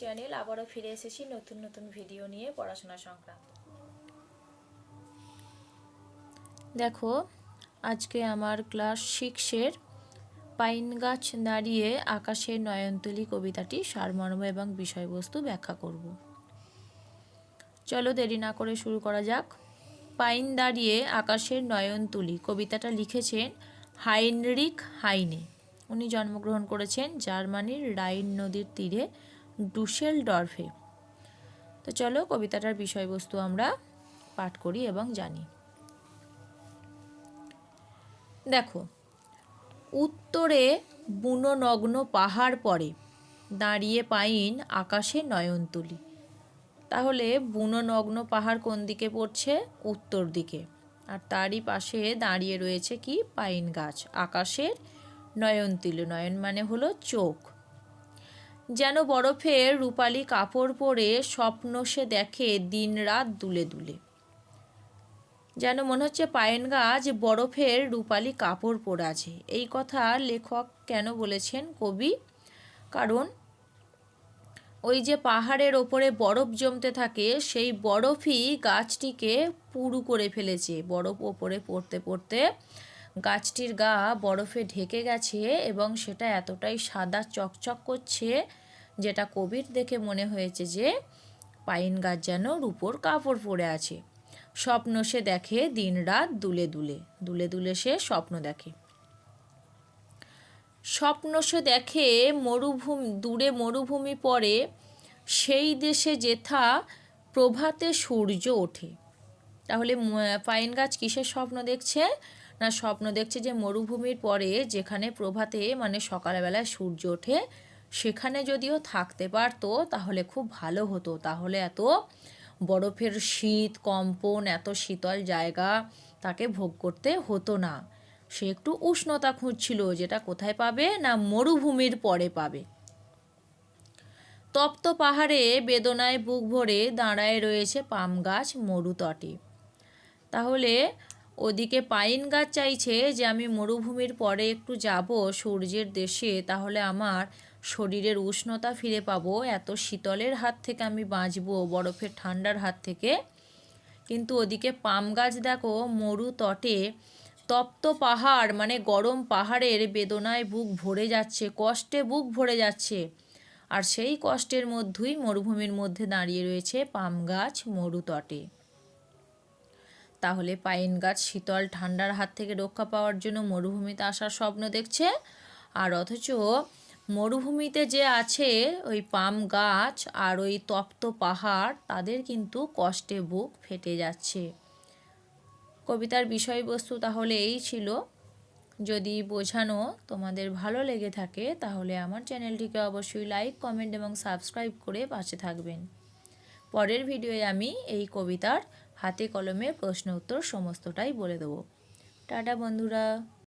Channel. আবারও ফিরে এসেছি নতুন নতুন ভিডিও নিয়ে পড়াশোনা সংক্রান্ত। দেখো, আজকে আমার ক্লাস সিক্সের পাইন গাছ দাঁড়িয়ে আকাশের নয়নতলি কবিতাটি, সারমর্ম এবং বিষয়বস্তু ব্যাখ্যা করব। চলো দেরি না করে শুরু করা যাক। পাইন দাঁড়িয়ে আকাশের নয়নতুলি কবিতাটা লিখেছেন হাইনরিক হাইনে। উনি জন্মগ্রহণ করেছেন জার্মানির রাইন নদীর তীরে ডুসেল ডরফে তো চলো কবিতাটার বিষয়বস্তু আমরা পাঠ করি এবং জানি। দেখো, উত্তরে বুননগ্ন পাহাড় পড়ে, দাঁড়িয়ে পাইন আকাশে নয়ন তুলি তাহলে বুননগ্ন পাহাড় কোন দিকে পড়ছে? উত্তর দিকে। আর তারই পাশে দাঁড়িয়ে রয়েছে কি? পাইন গাছ। আকাশের নয়ন তুলি, নয়ন মানে হলো চোখ। যেন বরফের রূপালি কাপড় পরে স্বপ্ন সে দেখে দিনরাত দুলে দুলে। যেন মনে হচ্ছে পায়েন গাছ বরফের রূপালি কাপড় পরে আছে। এই কথা লেখক কেন বলেছেন কবি? কারণ ওই যে পাহাড়ের ওপরে বরফ জমতে থাকে, সেই বরফই গাছটিকে পুরু করে ফেলেছে। বরফ ওপরে পড়তে পড়তে গাছটির গা বরফে ঢেকে গেছে এবং সেটা এতটাই সাদা চকচক করছে যেটা কবির দেখে মনে হয়েছে যে পাইন গাছ যেন রূপোর কাপড় পরে আছে। স্বপ্ন সে দেখে দিন রাত দুলে দুলে দুলে দুলে সে স্বপ্ন দেখে। স্বপ্ন সে দেখে মরুভূমি, দূরে মরুভূমি পড়ে, সেই দেশে যেথা প্রভাতে সূর্য ওঠে। তাহলে পাইন গাছ কিসের স্বপ্ন দেখছে? না, স্বপ্ন দেখছে যে মরুভূমির পরে যেখানে প্রভাতে মানে সকালবেলায় সূর্য ওঠে, সেখানে যদিও থাকতে পারতো, তাহলে খুব ভালো হতো। তাহলে এত বরফের শীত, কম্পন, এত শীতল জায়গা তাকে ভোগ করতে হতো না। সে একটু উষ্ণতা খুঁজছিল যেটা কোথায় পাবে না মরুভূমির পরে পাবে। তপ্ত পাহাড়ে বেদনায় বুক ভরে দাঁড়ায় রয়েছে পাম গাছ মরুতটে। তাহলে ওদিকে পাইন গাছ চাইছে যে আমি মরুভূমির পরে একটু যাব সূর্যের দেশে, তাহলে আমার শরীরের উষ্ণতা ফিরে পাবো। এত শীতলের হাত থেকে আমি বাঁচবো, বরফের ঠান্ডার হাত থেকে। কিন্তু ওদিকে পাম গাছ দেখো, মরু তটে, তপ্ত পাহাড় মানে গরম পাহাড়ের বেদনায় বুক ভরে যাচ্ছে, কষ্টে বুক ভরে যাচ্ছে। আর সেই কষ্টের মধ্যেই মরুভূমির মধ্যে দাঁড়িয়ে রয়েছে পাম গাছ মরু তটে। তাহলে পাইন গাছ শীতল ঠান্ডার হাত থেকে রক্ষা পাওয়ার জন্য মরুভূমিতে আসার স্বপ্ন দেখছে। আর অথচ মরুভূমিতে যে আছে ওই পাম গাছ আর ওই তপ্ত পাহাড়, তাদের কিন্তু কষ্টে বুক ফেটে যাচ্ছে। কবিতার বিষয়বস্তু তাহলে এই ছিল। যদি বোঝানো তোমাদের ভালো লেগে থাকে, তাহলে আমার চ্যানেলটিকে অবশ্যই লাইক, কমেন্ট এবং সাবস্ক্রাইব করে পাশে থাকবেন। পরের ভিডিওয়ে আমি এই কবিতার হাতে কলমে প্রশ্ন উত্তর সমস্তটাই বলে দেবো। টাটা বন্ধুরা।